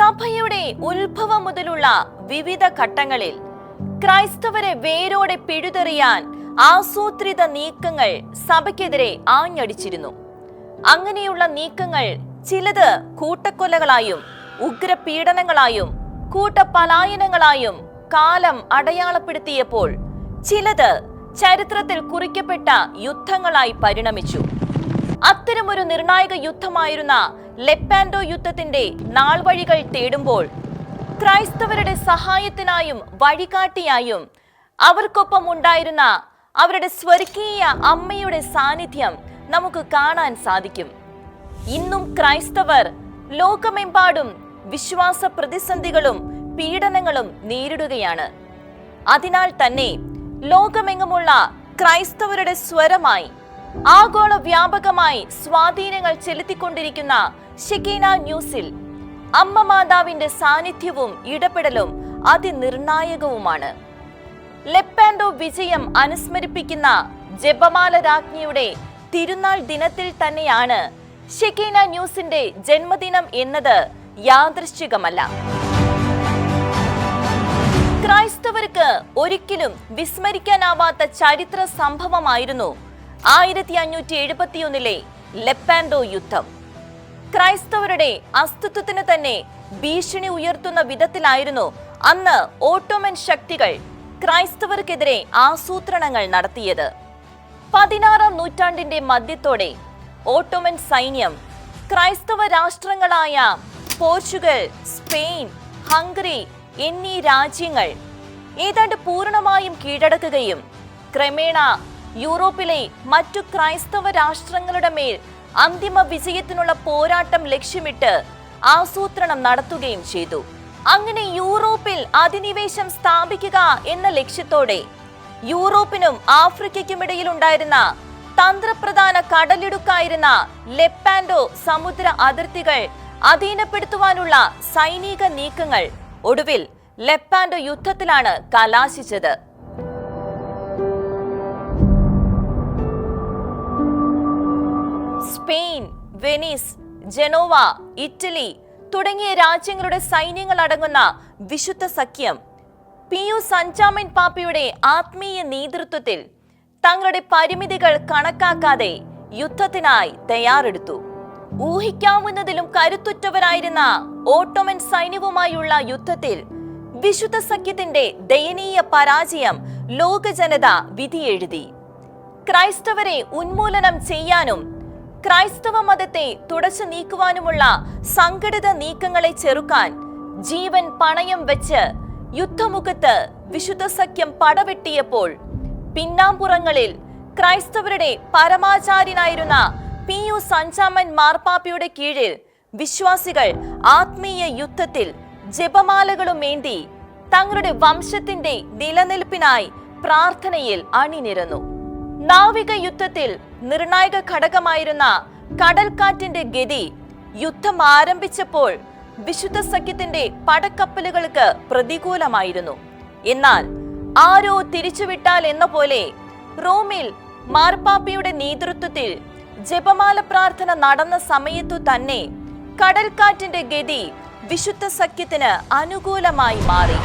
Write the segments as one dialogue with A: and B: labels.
A: സഭയുടെ ഉത്ഭവം മുതലുള്ള വിവിധ ഘട്ടങ്ങളിൽ ക്രൈസ്തവരെ വേരോടെ പിഴുതെറിയാൻ ആസൂത്രിത നീക്കങ്ങൾ സഭയ്ക്കെതിരെ ആഞ്ഞടിച്ചിരുന്നു. അങ്ങനെയുള്ള നീക്കങ്ങൾ ചിലത് കൂട്ടക്കൊലകളായും ഉഗ്രപീഡനങ്ങളായും കൂട്ടപലായനങ്ങളായും കാലം അടയാളപ്പെടുത്തിയപ്പോൾ ചിലത് ചരിത്രത്തിൽ കുറിക്കപ്പെട്ട യുദ്ധങ്ങളായി പരിണമിച്ചു. അത്തരമൊരു നിർണായക യുദ്ധമായിരുന്ന ലെപ്പാൻഡോ യുദ്ധത്തിന്റെ നാൾവഴികൾ തേടുമ്പോൾ ക്രൈസ്തവരുടെ സഹായത്തിനായും വഴികാട്ടിയായും അവർക്കൊപ്പം ഉണ്ടായിരുന്ന അവരുടെ സ്വർഗീയ അമ്മയുടെ സാന്നിധ്യം നമുക്ക് കാണാൻ സാധിക്കും. ഇന്നും ക്രൈസ്തവർ ലോകമെമ്പാടും വിശ്വാസ പ്രതിസന്ധികളും പീഡനങ്ങളും നേരിടുകയാണ്. അതിനാൽ തന്നെ ലോകമെങ്ങുമുള്ള ക്രൈസ്തവരുടെ സ്വരമായി ആഗോള വ്യാപകമായി സ്വാധീനങ്ങൾ ചെലുത്തിക്കൊണ്ടിരിക്കുന്ന ഷിക്കീന ന്യൂസിൽ അമ്മ മാതാവിന്റെ സാന്നിധ്യവും ഇടപെടലും അതിനിർണായകവുമാണ്. ലെപ്പാൻഡോ വിജയം അനുസ്മരിപ്പിക്കുന്ന ജപമാല രാജ്ഞിയുടെ തിരുനാൾ ദിനത്തിൽ തന്നെയാണ് ഷെക്കീന ന്യൂസിന്റെ ജന്മദിനം എന്നത് യാദൃശ്ചികമല്ല. ക്രൈസ്തവർക്ക് ഒരിക്കലും വിസ്മരിക്കാനാവാത്ത ചരിത്ര സംഭവമായിരുന്നു ആയിരത്തി അഞ്ഞൂറ്റി എഴുപത്തിയൊന്നിലെ ലെപ്പാൻഡോ യുദ്ധം. ക്രൈസ്തവരുടെ അസ്തിത്വത്തിന് തന്നെ ഭീഷണി ഉയർത്തുന്ന വിധത്തിലായിരുന്നു അന്ന് ഓട്ടോമൻ ശക്തികൾ ക്രൈസ്തവർക്കെതിരെ ആസൂത്രണങ്ങൾ നടത്തിയത്. പതിനാറാം നൂറ്റാണ്ടിന്റെ മധ്യത്തോടെ ഓട്ടോമൻ സൈന്യം ക്രൈസ്തവ രാഷ്ട്രങ്ങളായ പോർച്ചുഗൽ സ്പെയിൻ ഹംഗറി എന്നീ രാജ്യങ്ങൾ ഏതാണ്ട് പൂർണമായും കീഴടക്കുകയും ക്രമേണ യൂറോപ്പിലെ മറ്റു ക്രൈസ്തവ രാഷ്ട്രങ്ങളുടെ മേൽ അന്തിമ വിജയത്തിനുള്ള പോരാട്ടം ലക്ഷ്യമിട്ട് ആസൂത്രണം നടത്തുകയും ചെയ്തു. അങ്ങനെ യൂറോപ്പിൽ അധിനിവേശം സ്ഥാപിക്കുക എന്ന ലക്ഷ്യത്തോടെ യൂറോപ്പിനും ആഫ്രിക്കയ്ക്കുമിടയിൽ ഉണ്ടായിരുന്ന തന്ത്രപ്രധാന കടലിടുക്കായിരുന്ന ലെപ്പാൻഡോ സമുദ്ര അതിർത്തികൾ അധീനപ്പെടുത്തുവാനുള്ള സൈനിക നീക്കങ്ങൾ ഒടുവിൽ ലെപ്പാൻഡോ യുദ്ധത്തിലാണ് കലാശിച്ചത്. സ്പെയിൻ വെനീസ് ജനോവ ഇറ്റലി തുടങ്ങിയ രാജ്യങ്ങളുടെ സൈന്യങ്ങൾ അടങ്ങുന്ന വിശുദ്ധ സഖ്യം പി യു സഞ്ചാമൻ പാപ്പിയുടെ ആത്മീയ നേതൃത്വത്തിൽ തങ്ങളുടെ പരിമിതികൾ കണക്കാക്കാതെ യുദ്ധത്തിനായി തയ്യാറെടുത്തു. ഊഹിക്കാവുന്നതിലും കരുത്തുറ്റവരായിരുന്ന ഓട്ടോമൻ സൈന്യവുമായുള്ള യുദ്ധത്തിൽ വിശുദ്ധ സഖ്യത്തിന്റെ ദയനീയ പരാജയം ലോക ജനത വിധിയെഴുതി. ക്രൈസ്തവരെ ഉന്മൂലനം ചെയ്യാനും ക്രൈസ്തവ മതത്തെ തുടച്ചു നീക്കുവാനുമുള്ള സംഘടിത നീക്കങ്ങളെ ചെറുക്കാൻ ജീവൻ പണയം വെച്ച് യുദ്ധമുഖത്ത് വിശുദ്ധ സഖ്യം പടവെട്ടിയപ്പോൾ പിന്നാമ്പുറങ്ങളിൽ ക്രൈസ്തവരുടെ പരമാചാര്യനായിരുന്ന പി യു സഞ്ചാമൻ മാർപ്പാപ്പയുടെ കീഴിൽ വിശ്വാസികൾ ആത്മീയ യുദ്ധത്തിൽ ജപമാലകളും തങ്ങളുടെ വംശത്തിന്റെ നിലനിൽപ്പിനായി പ്രാർത്ഥനയിൽ അണിനിരന്നു. നാവിക യുദ്ധത്തിൽ നിർണായക ഘടകമായിരുന്ന കടൽക്കാറ്റിന്റെ ഗതി യുദ്ധം ആരംഭിച്ചപ്പോൾ വിശുദ്ധ സഖ്യത്തിന്റെ പടക്കപ്പലുകൾക്ക് പ്രതികൂലമായിരുന്നു. എന്നാൽ ആരോ തിരിച്ചുവിട്ടാൽ എന്ന പോലെ റോമിൽ മാർപ്പാപ്പയുടെ നേതൃത്വത്തിൽ ജപമാല പ്രാർത്ഥന നടന്ന സമയത്തു തന്നെ കടൽക്കാറ്റിന്റെ ഗതി വിശുദ്ധ സഖ്യത്തിന് അനുകൂലമായി മാറി.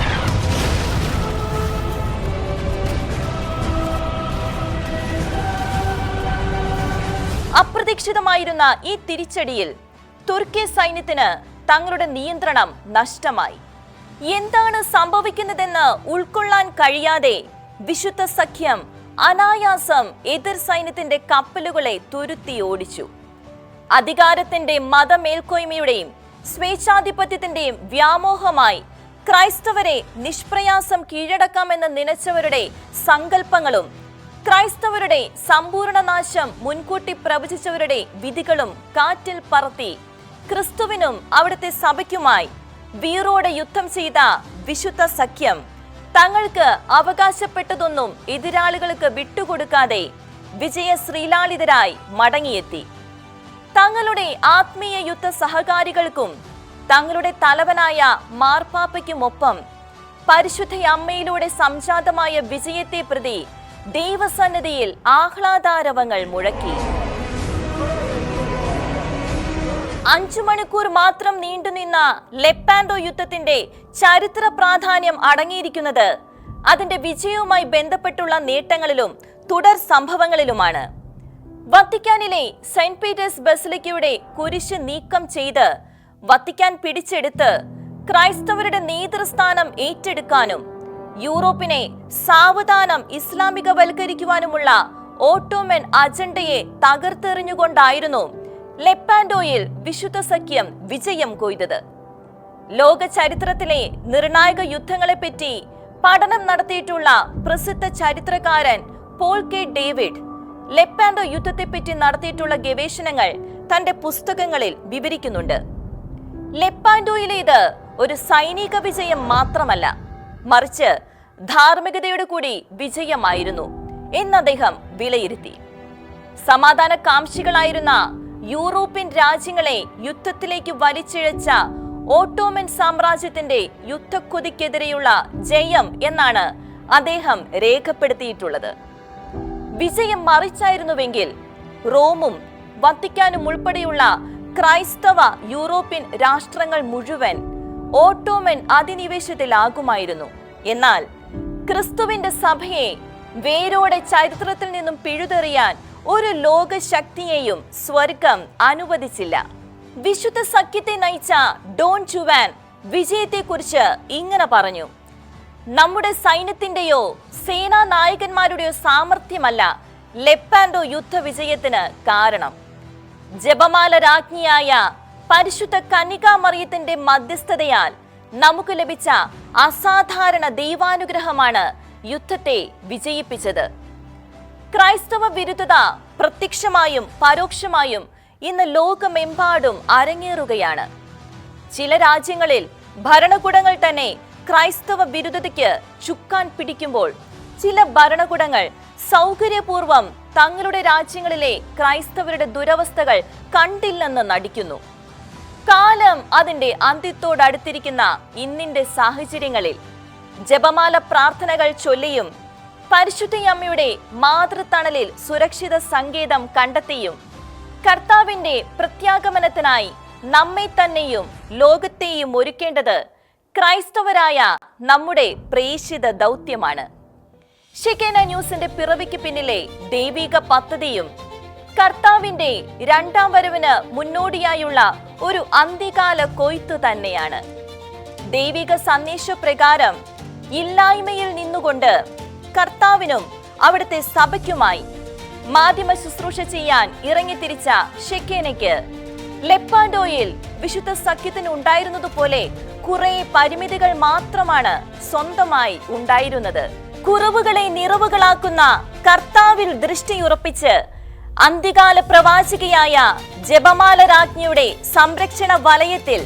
A: അപ്രതീക്ഷിതമായിരുന്ന ഈ തിരിച്ചടിയിൽ തുർക്കി സൈന്യത്തിന് തങ്ങളുടെ നിയന്ത്രണം നഷ്ടമായി. എന്താണ് സംഭവിക്കുന്നതെന്ന് ഉൾക്കൊള്ളാൻ കഴിയാതെ വിശുദ്ധ സഖ്യം അനായാസം എതിർ സൈന്യത്തിന്റെ കപ്പലുകളെ തുരുത്തി ഓടിച്ചു. അധികാരത്തിന്റെ മതമേൽക്കോയ്മയുടെയും സ്വേച്ഛാധിപത്യത്തിന്റെയും വ്യാമോഹമായി ക്രൈസ്തവരെ നിഷ്പ്രയാസം കീഴടക്കാമെന്ന് നനച്ചവരുടെ സങ്കല്പങ്ങളും ക്രൈസ്തവരുടെ സമ്പൂർണ നാശം മുൻകൂട്ടി പ്രവചിച്ചവരുടെ വിധികളും കാറ്റിൽ പറത്തി. ക്രിസ്തുവിനും അവിടുത്തെ സഭയ്ക്കുമായി വീറോടെ യുദ്ധം ചെയ്ത വിശുദ്ധ സഖ്യം. തങ്ങൾക്ക് അവകാശപ്പെട്ടതൊന്നും എതിരാളികൾക്ക് വിട്ടുകൊടുക്കാതെ വിജയ ശ്രീലാളിതരായി മടങ്ങിയെത്തി. തങ്ങളുടെ ആത്മീയ യുദ്ധ സഹകാരികൾക്കും തങ്ങളുടെ തലവനായ മാർപ്പാപ്പയ്ക്കുമൊപ്പം പരിശുദ്ധ അമ്മയിലൂടെ സംജാതമായ വിജയത്തെ പ്രതി ദൈവസന്നിധിയിൽ ആഹ്ലാദാരവങ്ങൾ മുഴക്കി. അഞ്ചു മണിക്കൂർ മാത്രം നീണ്ടുനിന്ന ലെപ്പാൻഡോ യുദ്ധത്തിന്റെ ചരിത്ര പ്രാധാന്യം അടങ്ങിയിരിക്കുന്നത് അതിന്റെ വിജയവുമായി ബന്ധപ്പെട്ടുള്ള നേട്ടങ്ങളിലും തുടർ സംഭവങ്ങളിലുമാണ്. വത്തിക്കാനിലെ സെന്റ് പീറ്റേഴ്സ് ബസിലിക്കയുടെ കുരിശ് നീക്കം ചെയ്ത് വത്തിക്കാൻ പിടിച്ചെടുത്ത് ക്രൈസ്തവരുടെ നേതൃസ്ഥാനം ഏറ്റെടുക്കാനും യൂറോപ്പിനെ സാവധാനം ഇസ്ലാമികവൽക്കരിക്കുവാനുമുള്ള ഓട്ടോമൻ അജണ്ടയെ തകർത്തെറിഞ്ഞുകൊണ്ടായിരുന്നു ലെപ്പാൻഡോയിൽ വിശുദ്ധ സഖ്യം വിജയം കൊയ്തത്. ലോക ചരിത്രത്തിലെ നിർണായക യുദ്ധങ്ങളെപ്പറ്റി പഠനം നടത്തിയിട്ടുള്ള പ്രസിദ്ധ ചരിത്രകാരൻ പോൾ കെ ഡേവിഡ് ലെപ്പാൻഡോ യുദ്ധത്തെപ്പറ്റി നടത്തിയിട്ടുള്ള ഗവേഷണങ്ങൾ തന്റെ പുസ്തകങ്ങളിൽ വിവരിക്കുന്നുണ്ട്. ലെപ്പാൻഡോയിലേത് ഒരു സൈനിക വിജയം മാത്രമല്ല മറിച്ച് ധാർമ്മികതയുടെ കൂടി വിജയമായിരുന്നു. എന്ന് അദ്ദേഹം വിലയിരുത്തി. സമാധാന കാംക്ഷികളായിരുന്ന യൂറോപ്യൻ രാജ്യങ്ങളെ യുദ്ധത്തിലേക്ക് വലിച്ചിഴച്ച ഓട്ടോമൻ സാമ്രാജ്യത്തിന്റെ യുദ്ധക്കൊതിക്കെതിരെയുള്ള ജയം എന്നാണ് അദ്ദേഹം രേഖപ്പെടുത്തിയിട്ടുള്ളത്. വിജയം മറിച്ചായിരുന്നുവെങ്കിൽ റോമും വത്തിക്കാനും ഉൾപ്പെടെയുള്ള ക്രൈസ്തവ യൂറോപ്യൻ രാഷ്ട്രങ്ങൾ മുഴുവൻ ഓട്ടോമൻ അധിനിവേശത്തിലാകുമായിരുന്നു. എന്നാൽ ക്രിസ്തുവിന്റെ സഭയെ വേരോടെ ചരിത്രത്തിൽ നിന്നും പിഴുതെറിയാൻ ഒരു ലോക ശക്തിയെയും സ്വർഗം അനുവദിച്ചില്ല. വിശുദ്ധ സഖ്യത്തെ നയിച്ച ഡോൺ ചുവാൻ വിജയത്തെക്കുറിച്ച് ഇങ്ങനെ പറഞ്ഞു. നമ്മുടെ സൈന്യത്തിന്റെയോ സേനാ നായകന്മാരുടെയോ സാമർഥ്യമല്ല ലെപ്പാൻഡോ യുദ്ധവിജയത്തിന് കാരണം. ജപമാല രാജ്ഞിയായ പരിശുദ്ധ കന്യകാമറിയത്തിന്റെ മധ്യസ്ഥതയാൽ നമുക്ക് ലഭിച്ച അസാധാരണ ദൈവാനുഗ്രഹമാണ് യുദ്ധത്തെ വിജയിപ്പിച്ചത്. ക്രൈസ്തവ വിരുദ്ധത പ്രത്യക്ഷമായും പരോക്ഷമായും ഇന്ന് ലോകമെമ്പാടും അരങ്ങേറുകയാണ്. ചില രാജ്യങ്ങളിൽ ഭരണകൂടങ്ങൾ തന്നെ ക്രൈസ്തവ വിരുദ്ധതയ്ക്ക് ചുക്കാൻ പിടിക്കുമ്പോൾ ചില ഭരണകൂടങ്ങൾ സൗകര്യപൂർവം തങ്ങളുടെ രാജ്യങ്ങളിലെ ക്രൈസ്തവരുടെ ദുരവസ്ഥകൾ കണ്ടില്ലെന്ന് നടിക്കുന്നു. കാലം അതിന്റെ അന്ത്യത്തോടടുത്തിരിക്കുന്ന ഇന്നിന്റെ സാഹചര്യങ്ങളിൽ ജപമാല പ്രാർത്ഥനകൾ ചൊല്ലിയും പരിശുദ്ധയമ്മയുടെ മാതൃതണലിൽ സുരക്ഷിത സങ്കേതം കണ്ടെത്തിയും കർത്താവിന്റെ പ്രത്യാഗമനത്തിനായി നമ്മെ തന്നെയും ലോകത്തെയും ഒരുക്കേണ്ടത് ക്രൈസ്തവരായ നമ്മുടെ പ്രേഷിത ദൗത്യമാണ്. ഷിക്കേന ന്യൂസിന്റെ പിറവിക്ക് പിന്നിലെ ദൈവിക പദ്ധതിയും കർത്താവിന്റെ രണ്ടാം വരവിന് മുന്നോടിയായുള്ള ഒരു അന്ത്യകാല കൊയ്ത്തു തന്നെയാണ്. ദൈവിക സന്ദേശപ്രകാരം ഇല്ലായ്മയിൽ നിന്നുകൊണ്ട് കർത്താവിനും അവിടുത്തെ സഭയ്ക്കുമായി മാധ്യമ ശുശ്രൂഷ ചെയ്യാൻ ഇറങ്ങിത്തിരിച്ച ഷെക്കേനയ്ക്ക് ലെപ്പാൻഡോയിൽ വിശുദ്ധ സഖ്യത്തിന് ഉണ്ടായിരുന്നതുപോലെ കുറെ പരിമിതികൾ മാത്രമാണ് സ്വന്തമായി ഉണ്ടായിരുന്നത്. കുറവുകളെ നിറവുകളാക്കുന്ന കർത്താവിൽ ദൃഷ്ടിയുറപ്പിച്ച് അന്ത്യകാല പ്രവാചികയായ ജപമാല രാജ്ഞിയുടെ സംരക്ഷണ വലയത്തിൽ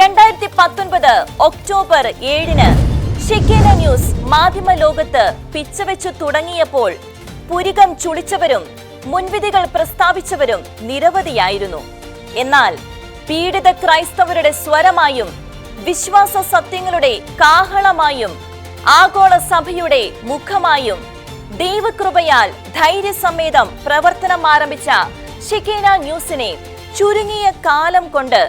A: രണ്ടായിരത്തി പത്തൊൻപത് ഒക്ടോബർ ഏഴിന് ഷിക്കേന ന്യൂസ് മാധ്യമ ലോകത്ത് പിച്ചവെച്ചു തുടങ്ങിയപ്പോൾ പുരികം ചുളിച്ചവരും മുൻവിധികൾ പ്രസ്താവിച്ചവരും നിരവധിയായിരുന്നു. എന്നാൽ പീഡിത ക്രൈസ്തവരുടെ സ്വരമായും വിശ്വാസ സത്യങ്ങളുടെ കാഹളമായും ആഗോള സഭയുടെ മുഖമായും ദൈവകൃപയാൽ ധൈര്യസമേതം പ്രവർത്തനം ആരംഭിച്ച ഷിക്കേന ന്യൂസിനെ ചുരുങ്ങിയ കാലം കൊണ്ട്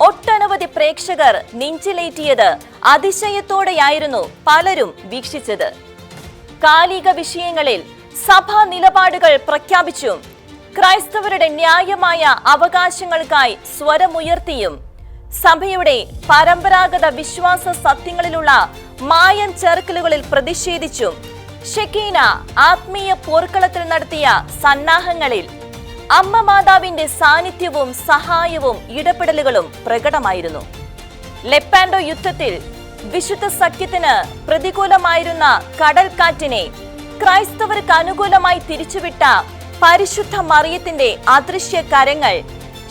A: ഒട്ടനവധി പ്രേക്ഷകർ നെഞ്ചിലേറ്റിയത് അതിശയത്തോടെയായിരുന്നു പലരും വീക്ഷിച്ചത്. കാലിക വിഷയങ്ങളിൽ സഭാ നിലപാടുകൾ പ്രഖ്യാപിച്ചും ക്രൈസ്തവരുടെ ന്യായമായ അവകാശങ്ങൾക്കായി സ്വരമുയർത്തിയും സഭയുടെ പരമ്പരാഗത വിശ്വാസ സത്യങ്ങളിലുള്ള മായം ചേർക്കലുകളിൽ പ്രതിഷേധിച്ചും ഷെക്കീന ആത്മീയ പോർക്കളത്തിൽ നടത്തിയ സന്നാഹങ്ങളിൽ അമ്മ മാതാവിന്റെ സാന്നിധ്യവും സഹായവും ഇടപെടലുകളും പ്രകടമായിരുന്നു. ലെപ്പാൻഡോ യുദ്ധത്തിൽ വിശുദ്ധ സഖ്യത്തിന് പ്രതികൂലമായിരുന്ന കടൽക്കാറ്റിനെ ക്രൈസ്തവർക്ക് അനുകൂലമായി തിരിച്ചുവിട്ട പരിശുദ്ധ മറിയത്തിന്റെ അദൃശ്യ കരങ്ങൾ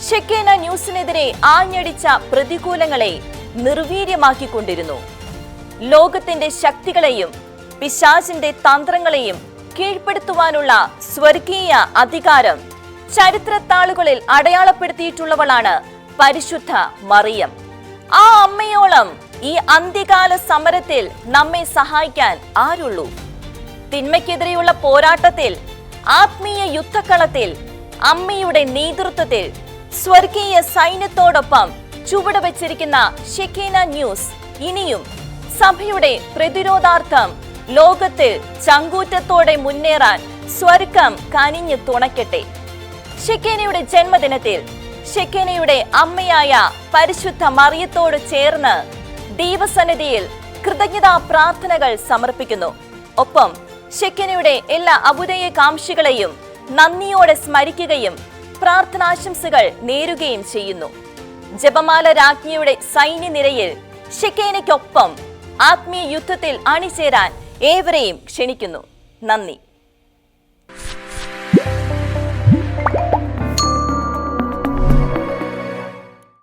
A: ഷെക്കേന ന്യൂസിനെതിരെ ആഞ്ഞടിച്ച പ്രതികൂലങ്ങളെ നിർവീര്യമാക്കിക്കൊണ്ടിരുന്നു. ലോകത്തിന്റെ ശക്തികളെയും പിശാചിന്റെ തന്ത്രങ്ങളെയും കീഴ്പ്പെടുത്തുവാനുള്ള സ്വർഗീയ അധികാരം ചരിത്രത്താളുകളിൽ അടയാളപ്പെടുത്തിയിട്ടുള്ളവളാണ് പരിശുദ്ധ മറിയം. ആ അമ്മയോളം ഈ അന്ത്യകാല സമരത്തിൽ നമ്മെ സഹായിക്കാൻ ആരുള്ളൂ? തിന്മയ്ക്കെതിരെയുള്ള പോരാട്ടത്തിൽ ആത്മീയ യുദ്ധക്കളത്തിൽ അമ്മയുടെ നേതൃത്വത്തിൽ സ്വർഗീയ സൈന്യത്തോടൊപ്പം ചുവട് വെച്ചിരിക്കുന്ന ഷെക്കീന ന്യൂസ് ഇനിയും സഭയുടെ പ്രതിരോധാർത്ഥം ലോകത്തിൽ ചങ്കൂറ്റത്തോടെ മുന്നേറാൻ സ്വർഗം കനിഞ്ഞു തുണയ്ക്കട്ടെ. ഷെക്കേനയുടെ ജന്മദിനത്തിൽ ഷെക്കേനയുടെ അമ്മയായ പരിശുദ്ധ മറിയത്തോട് ചേർന്ന് ദൈവസന്നിധിയിൽ കൃതജ്ഞതാ പ്രാർത്ഥനകൾ സമർപ്പിക്കുന്നു. ഒപ്പം ഷെക്കേനയുടെ എല്ലാ അബുദയ കാംക്ഷികളെയും നന്ദിയോടെ സ്മരിക്കുകയും പ്രാർത്ഥനാശംസകൾ നേരുകയും ചെയ്യുന്നു. ജപമാല രാജ്ഞിയുടെ സൈന്യനിരയിൽ ഷെക്കേനയ്ക്കൊപ്പം ആത്മീയ യുദ്ധത്തിൽ അണിചേരാൻ ഏവരെയും ക്ഷണിക്കുന്നു. നന്ദി.